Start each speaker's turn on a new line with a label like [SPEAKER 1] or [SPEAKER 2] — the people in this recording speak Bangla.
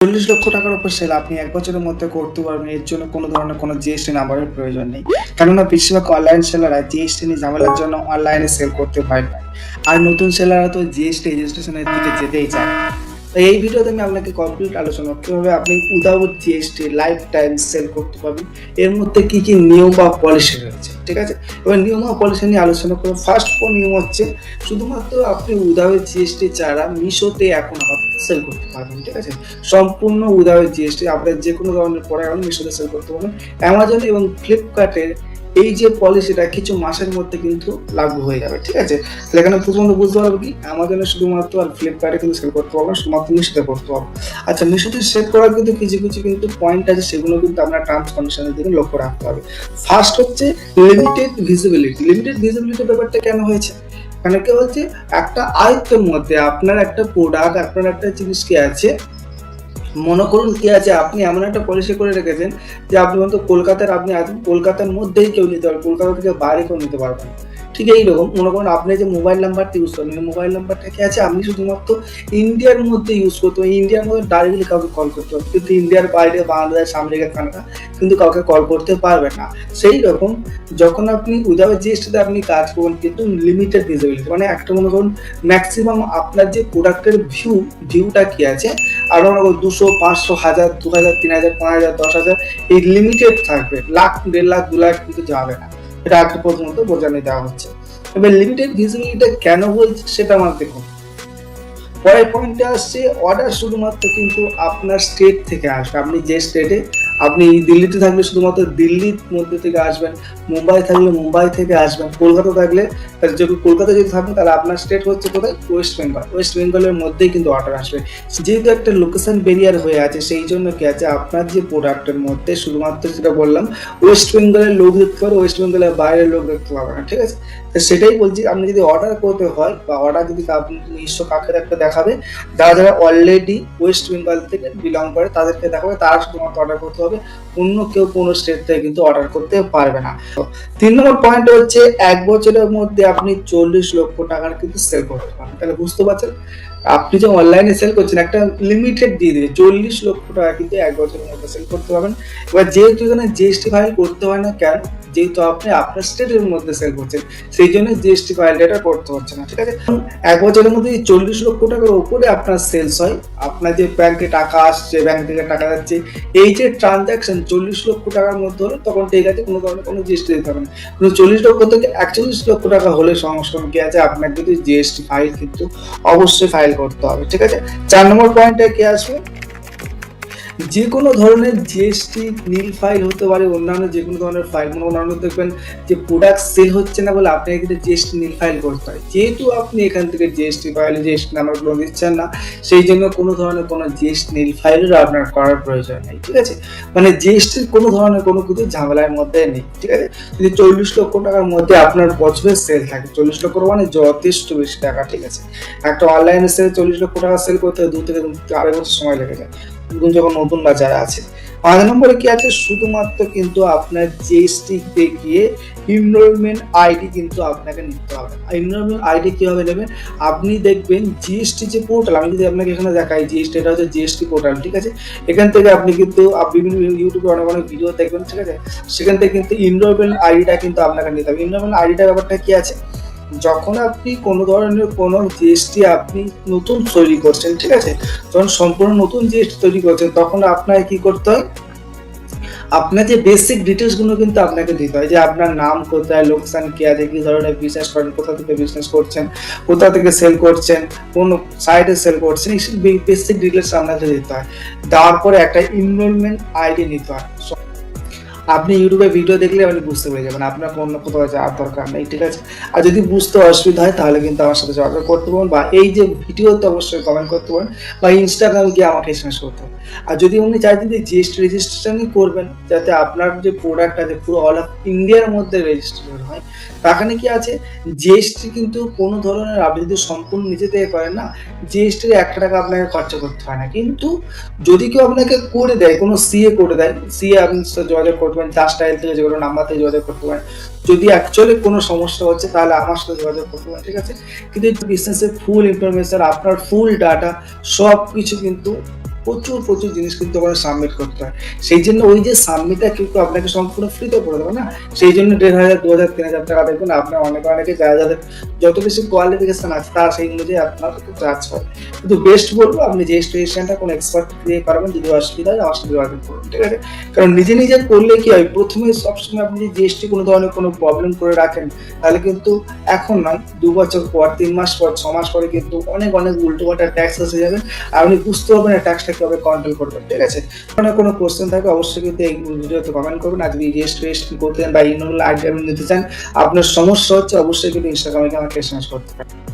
[SPEAKER 1] চল্লিশ লক্ষ টাকার উপর সেল আপনি এক বছরের মধ্যে করতে পারবেন, এর জন্য কোনো ধরনের কোনো জিএসটি নাম্বারের প্রয়োজন নেই। কেননা বেশিরভাগ অনলাইন সেলাররা জিএসটি নিয়ে ঝামেলার জন্য অনলাইনে সেল করতে পারে না আর নতুন সেলাররা তো জিএসটি রেজিস্ট্রেশনের দিকে যেতেই চায় এই ভিডিওতে আমি আপনাকে কমপ্লিট আলোচনা কীভাবে আপনি without GST lifetime sale করতে পারবেন, এর মধ্যে কি কি নিয়ম বা পলিসি রয়েছে, ঠিক আছে? এবার নিয়ম বা পলিসি নিয়ে আলোচনা করব। ফার্স্ট কোন নিয়ম হচ্ছে, শুধুমাত্র আপনি উইদাউট জিএসটি ছাড়া মিশোতে এখন আপাতত সেল করতে পারবেন, ঠিক আছে? সম্পূর্ণ উইদাউট জিএসটি আপনার যে কোনো ধরনের এখন মিশোতে সেল করতে পারবেন। অ্যামাজন এবং ফ্লিপকার্টের এই যে পলিসিটা কিছু মাসের মধ্যে কিন্তু লাগু হয়ে যাবে, ঠিক আছে? তাহলে এখানে প্রথমত বুঝতে পারব কি? অ্যামাজনে শুধুমাত্র আর ফ্লিপকার্টে কিন্তু সেল করতে পারব শুধুমাত্র মিশোতে করতে পারব আচ্ছা মিশোতে সেল করার কিন্তু কিছু কিছু কিন্তু পয়েন্ট আছে, সেগুলো কিন্তু আপনার টার্মস কন্ডিশনের দিকে লক্ষ্য রাখতে হবে। ফার্স্ট হচ্ছে লিমিটেড ভিজিবিলিটি লিমিটেড ভিজিবিলিটি ব্যাপারটা কেন হয়েছে? মানে কি বলছে একটা আয়ত্তের মধ্যে আপনার একটা প্রোডাক্ট আপনার একটা জিনিস কি আছে মনে করুন কি আছে, আপনি এমন একটা পলিসি করে রেখেছেন যে আপনি বলতো কলকাতার আপনি কলকাতার মধ্যেই কেউ নিতে পারবেন কলকাতা থেকে বাইরে কেউ নিতে পারবেন। ঠিক এইরকম, মনে করুন আপনি যে মোবাইল নাম্বারটা ইউজ করেন মোবাইল নাম্বারটা কি আছে? আপনি শুধুমাত্র ইন্ডিয়ার মধ্যে ইউজ করতে পারেন ইন্ডিয়ার মধ্যে ডাইরেক্টলি কাউকে কল করতে পারবেন। কিন্তু ইন্ডিয়ার বাইরে বাংলাদেশ আমেরিকা কানাডা কিন্তু কাউকে কল করতে পারবেন না। সেই রকম যখন আপনি উইদাউট জিএসটিতে আপনি কাজ করবেন, কিন্তু লিমিটেড ভিজিবিলিটি মানে একটা মনে করুন ম্যাক্সিমাম আপনার যে প্রোডাক্টের ভিউ ভিউটা কি আছে আর মনে দুশো, পাঁচশো, হাজার দু হাজার তিন হাজার পাঁচ হাজার দশ হাজার এই লিমিটেড থাকবে। লাখ, দেড় লাখ, দু লাখ কিন্তু যাবে না। এটা আগে প্রথমত বোঝানো দেওয়া হচ্ছে। এবার লিমিটেড ভিজিবিলিটি কেন বলছে সেটা আমার দেখুন। পরের পয়েন্টে আসছে অর্ডার শুধুমাত্র কিন্তু আপনার স্টেট থেকে আসবে। আপনি যে স্টেটে আপনি দিল্লিতে থাকলে শুধুমাত্র দিল্লির মধ্যে থেকে আসবেন, মুম্বাই থাকলে মুম্বাই থেকে আসবেন, কলকাতা থাকলে যদি কলকাতা যদি থাকেন, তাহলে আপনার স্টেট হচ্ছে কোথায়? ওয়েস্ট বেঙ্গল ওয়েস্ট বেঙ্গলের মধ্যেই কিন্তু অর্ডার আসবে। যেহেতু একটা লোকেশন বেরিয়ার হয়ে আছে, সেই জন্য কি আছে? আপনার যে প্রোডাক্টের মধ্যে শুধুমাত্র যেটা বললাম ওয়েস্ট বেঙ্গলের লোক দেখতে পারে ওয়েস্ট বেঙ্গলের বাইরের লোক দেখতে পাবে না, ঠিক আছে? তো সেটাই বলছি, আপনি যদি অর্ডার করতে হয় বা অর্ডার যদি আপনি নিজস্ব কাকের একটা দেখাবে, যারা যারা অলরেডি ওয়েস্ট বেঙ্গল থেকে বিলং করে, তাদেরকে দেখাবে, তারা শুধুমাত্র অর্ডার করতে হবে। অন্য কেউ কোনো স্টেট থেকে কিন্তু অর্ডার করতে পারবে না। তিন নম্বর পয়েন্ট হচ্ছে, এক বছরের মধ্যে আপনি চল্লিশ লক্ষ টাকার কিন্তু সেল করতে পারেন তাহলে বুঝতে পারছেন? আপনি যে অনলাইনে সেল করছেন, একটা লিমিটেড দিয়ে দিবে। চল্লিশ লক্ষ টাকা কিন্তু এক বছরের মধ্যে সেল করতে পারবেন। এবার যেহেতু এখানে জিএসটি ফাইল করতে হয় না কেন যেহেতু আপনি আপনার স্টেটের মধ্যে সেল করছেন, সেই জন্য জিএসটি ফাইলটা করতে হচ্ছে না, ঠিক আছে? এক বছরের মধ্যে চল্লিশ লক্ষ টাকার উপরে আপনার সেলস হয়, আপনার যে ব্যাংকে টাকা আসছে ব্যাংক থেকে টাকা যাচ্ছে, এই যে ট্রানজাকশন চল্লিশ লক্ষ টাকার মধ্যে হলে তখন ঠিক আছে, কোনো ধরনের কোনো জিএসটি দিতে হবে না। কিন্তু চল্লিশ লক্ষ থেকে একচল্লিশ লক্ষ টাকা হলে সংস্করণ কি আছে? আপনার কিন্তু জিএসটি ফাইল কিন্তু অবশ্যই ফাইল করতে হবে, ঠিক আছে? চার নম্বর পয়েন্টে কি আসবে? যে কোনো ধরনের জিএসটি নীল ফাইল হতে পারে, অন্যান্য যে কোনো ধরনের ফাইল মানে অন্যান্য দেখবেন যে প্রোডাক্ট সেল হচ্ছে না বলে আপনাকে কিন্তু জিএসটি নীল ফাইল করতে হয়। যেহেতু আপনি এখান থেকে জিএসটি ফাইল জিএসটি নাম্বারগুলো দিচ্ছেন না, সেই জন্য কোনো ধরনের কোনো জিএসটি নীল ফাইলেরও আপনার করার প্রয়োজন নেই, ঠিক আছে? মানে জিএসটির কোনো ধরনের কোনো কিছু ঝামেলার মধ্যে নেই, ঠিক আছে? যদি চল্লিশ লক্ষ টাকার মধ্যে আপনার বছরের সেল থাকে, চল্লিশ লক্ষ মানে যথেষ্ট বেশি টাকা, ঠিক আছে? একটা অনলাইনে সেল চল্লিশ লক্ষ টাকা সেল করতে দু থেকে আড়াই বছর সময় লেগে যায়। যখন নতুন বাজার আছে পাঁচ নম্বরে কি আছে? শুধুমাত্র কিন্তু আপনার জিএসটি গিয়ে ইনরোলমেন্ট আইডি কিন্তু আপনাকে নিতে হবে। ইনরোলমেন্ট আইডি কীভাবে নেবেন? আপনি দেখবেন জিএসটি যে পোর্টাল আমি যদি আপনাকে এখানে দেখাই জিএসটি এটা হচ্ছে জিএসটি পোর্টাল ঠিক আছে? এখান থেকে আপনি কিন্তু বিভিন্ন ইউটিউবে অনেক অনেক ভিডিও দেখবেন, ঠিক আছে? সেখান থেকে কিন্তু ইনরোলমেন্ট আইডিটা কিন্তু আপনাকে নিতে হবে। ইনরোলমেন্ট আইডিটার ব্যাপারটা কী আছে? যখন আপনি কোনো ধরনের কোনো জিএসটি আপনি নতুন তৈরি করছেন, ঠিক আছে? যখন সম্পূর্ণ নতুন জিএসটি তৈরি করছেন, তখন আপনাকে কি করতে হয়? আপনার যে বেসিক ডিটেলসগুলো কিন্তু আপনাকে দিতে হয়, যে আপনার নাম কোথায়, লোকসান কি আছে, কি ধরনের বিজনেস করেন, কোথা থেকে বিজনেস করছেন, কোথা থেকে সেল করছেন, কোন সাইডে সেল করছেন, এই বেসিক ডিটেলস আপনাকে দিতে হয়। তারপরে একটা ইনরোলমেন্ট আইডি নিতে হয়। আপনি ইউটিউবে ভিডিও দেখলে আপনি বুঝতে পেরে যাবেন, আপনার অন্য কোথাও যাওয়ার দরকার নেই, ঠিক আছে? আর যদি বুঝতে অসুবিধা হয়, তাহলে কিন্তু আমার সাথে যোগাযোগ করতে পারেন বা এই যে ভিডিওতে অবশ্যই কমেন্ট করতে পারেন বা ইনস্টাগ্রাম গিয়ে আমাকে এসএমএস করতে পারেন আর যদি উনি চাইছেন যে জিএসটি রেজিস্ট্রেশনই করবেন, যাতে আপনার যে প্রোডাক্ট আছে, পুরো অল অফ ইন্ডিয়ার মধ্যে রেজিস্ট্রেশন হয়, তাখানে কি আছে? জিএসটি কিন্তু কোনো ধরনের, আপনি যদি সম্পূর্ণ নিজে থেকে করেন না জিএসটির একটা টাকা আপনাকে খরচা করতে হয় না। কিন্তু যদি কেউ আপনাকে করে দেয়, কোনো সিএ করে দেয় সিএ আপনি যোগাযোগ করতে পারেন চার স্টাইল থেকে যে নাম্বার থেকে যোগাযোগ করতে পারেন। যদি অ্যাকচুয়ালি কোনো সমস্যা হচ্ছে, তাহলে আমার সাথে যোগাযোগ করতে পারেন, ঠিক আছে? কিন্তু বিজনেসের ফুল ইনফরমেশন আপনার ফুল ডাটা সব কিছু কিন্তু প্রচুর প্রচুর জিনিস কিন্তু ওখানে সাবমিট করতে হয়। সেই জন্য ওই যে সাবমিটটা কিন্তু আপনাকে সম্পূর্ণ ফ্রিতে করে দেবে না। সেই জন্য দেড় হাজার, দু হাজার, তিন হাজার টাকা দেখবেন আপনার অনেক, অনেকে যারা, যাদের যত বেশি কোয়ালিফিকেশন আছে, তার সেই অনুযায়ী আপনার চার্জ হয় কিন্তু বেস্ট বলব, আপনি যে স্টেশনটা কোনো এক্সপার্ট দিয়ে পারবেন যদি অসুবিধা হয় আমার সাথে করুন, ঠিক আছে? কারণ নিজে নিজে করলে কি হয়, প্রথমে সবসময় আপনি যদি জিএসটি কোনো ধরনের কোনো প্রবলেম করে রাখেন, তাহলে কিন্তু এখন নয়, দু বছর পর, তিন মাস পর, ছ মাস পরে কিন্তু অনেক অনেক উল্টো পাল্টা ট্যাক্স এসে যাবে আর আপনি বুঝতে পারবেন ট্যাক্সটা কীভাবে কন্ট্রোল করবেন, ঠিক আছে? আপনার কোনো কোশ্চেন থাকে, অবশ্যই কিন্তু এই ভিডিওতে কমেন্ট করবেন। যদি রেস্ট রেস্ট করতে চান বা ইনোল আইডিয়া নিতে চান, আপনার সমস্যা হচ্ছে অবশ্যই কিন্তু ইনস্টাগ্রামে আমাকে এসএমএস করতে পারেন।